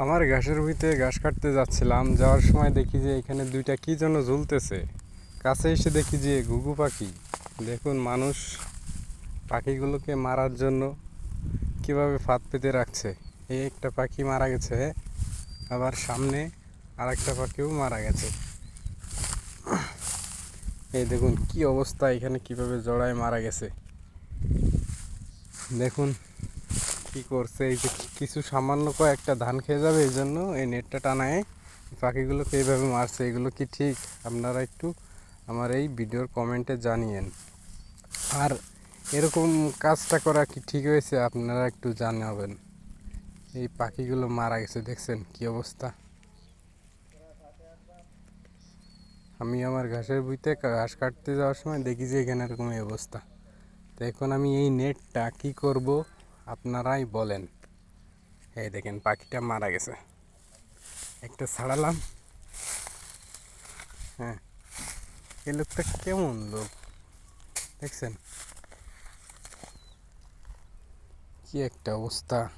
আমার ঘাসের ভিতরে ঘাস কাটতে যাচ্ছিলাম, যাওয়ার সময় দেখি যে এখানে দুইটা কি যেন ঝুলতেছে কাছে এসে দেখি যে ঘুঘু পাখি। দেখুন, মানুষ পাখিগুলোকে মারার জন্য কীভাবে ফাঁদ পেতে রাখছে। এই একটা পাখি মারা গেছে আবার সামনে আর একটা পাখিও মারা গেছে। এই দেখুন, কি অবস্থা, এখানে কীভাবে জড়ায় মারা গেছে। দেখুন কি করছে? এই যে কিছু সামান্য কয়েকটা ধান খেয়ে যাবে, এই জন্য এই নেটটা টানায় পাখিগুলোকে এইভাবে মারছে। এগুলো কি ঠিক? আপনারা একটু আমার এই ভিডিওর কমেন্টে জানিয়েন। আর এরকম কাজটা করা কি ঠিক হয়েছে? আপনারা একটু জানাবেন। এই পাখিগুলো মারা গেছে, দেখছেন কি অবস্থা? আমি আমার ঘাসের বুইতে ঘাস কাটতে যাওয়ার সময় দেখি যে এখানে এরকম এই অবস্থা। তো এখন আমি এই নেটটা কি করব? আপনারাই বলেন। এই দেখেন, পাখিটা মারা গেছে। একটা ছাড়ালাম। হ্যাঁ এই লোকটা কেমন লোক? দেখছেন? কি একটা অবস্থা।